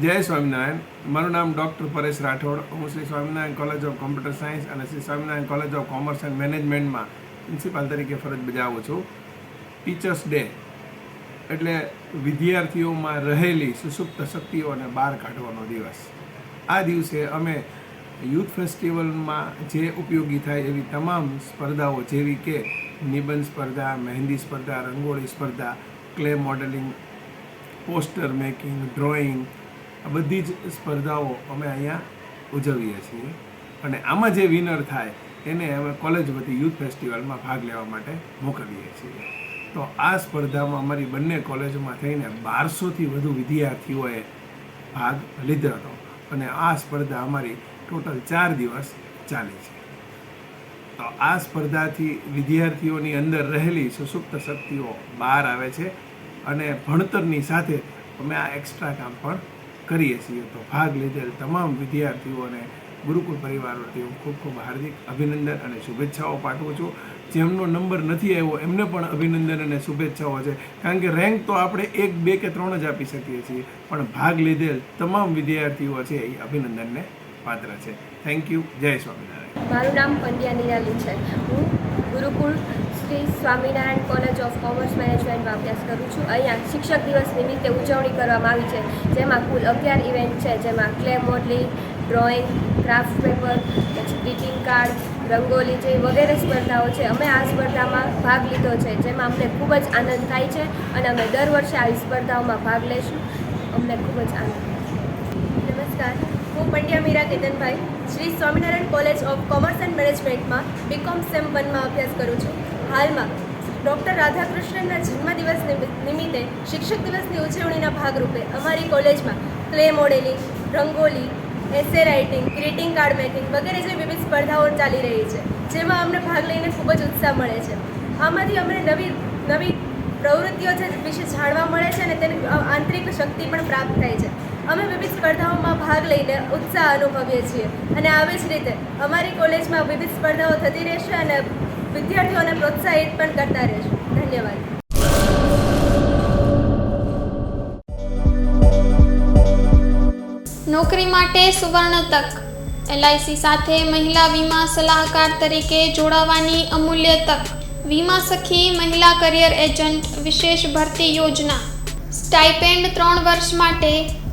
જય સ્વામિનારાયણ. મારું નામ ડૉક્ટર પરેશ રાઠોડ. હું Shri Swaminarayan college of computer science અને Shri Swaminarayan college of commerce and મેનેજમેન્ટમાં પ્રિન્સિપાલ તરીકે ફરજ બજાવું છું. ટીચર્સ ડે એટલે વિદ્યાર્થીઓમાં રહેલી સુસુપ્ત શક્તિઓને બહાર કાઢવાનો દિવસ. આ દિવસે અમે યુથ ફેસ્ટિવલમાં જે ઉપયોગી થાય એવી તમામ સ્પર્ધાઓ જેવી કે નિબંધ સ્પર્ધા, મહેંદી સ્પર્ધા, રંગોળી સ્પર્ધા clay modelling poster making drawing આ બધી જ સ્પર્ધાઓ અમે અહીંયા ઉજવીએ છીએ. અને આમાં જે વિનર થાય, એને અમે કોલેજ વતી યુથ ફેસ્ટિવલમાં ભાગ લેવા માટે મોકલીએ છીએ. તો આ સ્પર્ધામાં અમારી બંને કોલેજમાં થઈને બારસોથી વધુ વિદ્યાર્થીઓએ ભાગ લીધો હતો. અને આ સ્પર્ધા અમારી ટોટલ ચાર દિવસ ચાલી છે. તો આ સ્પર્ધાથી વિદ્યાર્થીઓની અંદર રહેલી સુસુપ્ત શક્તિઓ બહાર આવે છે. અને ભણતરની સાથે અમે આ એક્સ્ટ્રા કામ પણ કરીએ છીએ તો ભાગ લીધેલ તમામ વિદ્યાર્થીઓને ગુરુકુળ પરિવાર વતી હું ખૂબ ખૂબ હાર્દિક અભિનંદન અને શુભેચ્છાઓ પાઠવું છું. જેમનો નંબર નથી આવ્યો, એમને પણ અભિનંદન અને શુભેચ્છાઓ છે. કારણ કે રેન્ક તો આપણે એક, બે કે ત્રણ જ આપી શકીએ છીએ. પણ ભાગ લીધેલ તમામ વિદ્યાર્થીઓ છે એ અભિનંદનને પાત્ર છે. થેન્ક યુ જય સ્વામિનારાયણ. મારું નામ પંડ્યા નિરાલી છે. હું Gurukul Shri Swaminarayan college of commerce મેનેજમેન્ટમાં અભ્યાસ કરું છું. અહીંયા શિક્ષક દિવસ નિમિત્તે ઉજવણી કરવામાં આવી છે. જેમાં કુલ અગિયાર ઇવેન્ટ છે. જેમાં clay modelling drawing, craft paper, પછી ગ્રીટિંગ કાર્ડ, રંગોલી જેવી વગેરે સ્પર્ધાઓ છે. અમે આ સ્પર્ધામાં ભાગ લીધો છે, જેમાં અમને ખૂબ જ આનંદ થાય છે અને અમે દર વર્ષે આવી સ્પર્ધાઓમાં ભાગ લઈશું અમને ખૂબ જ આનંદ થાય છે નમસ્કાર હું Pandya Meera Ketanbhai, Shri Swaminarayan college of commerce and મેનેજમેન્ટમાં બીકોમ સેમ વનમાં અભ્યાસ કરું છું. હાલમાં, ડૉક્ટર રાધાકૃષ્ણનના જન્મદિવસ નિમિ- નિમિત્તે શિક્ષક દિવસની ઉજવણીના ભાગરૂપે અમારી કોલેજમાં clay modelling, rangoli, essay writing, greeting card making વગેરે જેવી વિવિધ સ્પર્ધાઓ ચાલી રહી છે, જેમાં અમને ભાગ લઈને ખૂબ જ ઉત્સાહ મળે છે. આમાંથી અમને નવી નવી પ્રવૃત્તિઓ છે વિશે જાણવા મળે છે અને તેની આંતરિક શક્તિ પણ પ્રાપ્ત થાય છે. અમે વિવિધ સ્પર્ધાઓમાં ભાગ લઈને ઉત્સાહ અનુભવીએ છીએ અને આવી જ રીતે અમારી કોલેજમાં વિવિધ સ્પર્ધાઓ થતી રહેશે અને વિદ્યાર્થીઓને પ્રોત્સાહિત પણ કરતા રહેશું. ધન્યવાદ. નોકરી માટે સુવર્ણ તક. એલઆઈસી સાથે મહિલા વીમા સલાહકાર તરીકે જોડાવાની અમૂલ્ય તક. વીમા સખી મહિલા કરિયર એજન્ટ વિશેષ ભરતી યોજના. સ્ટાઇપેન્ડ ત્રણ વર્ષ માટે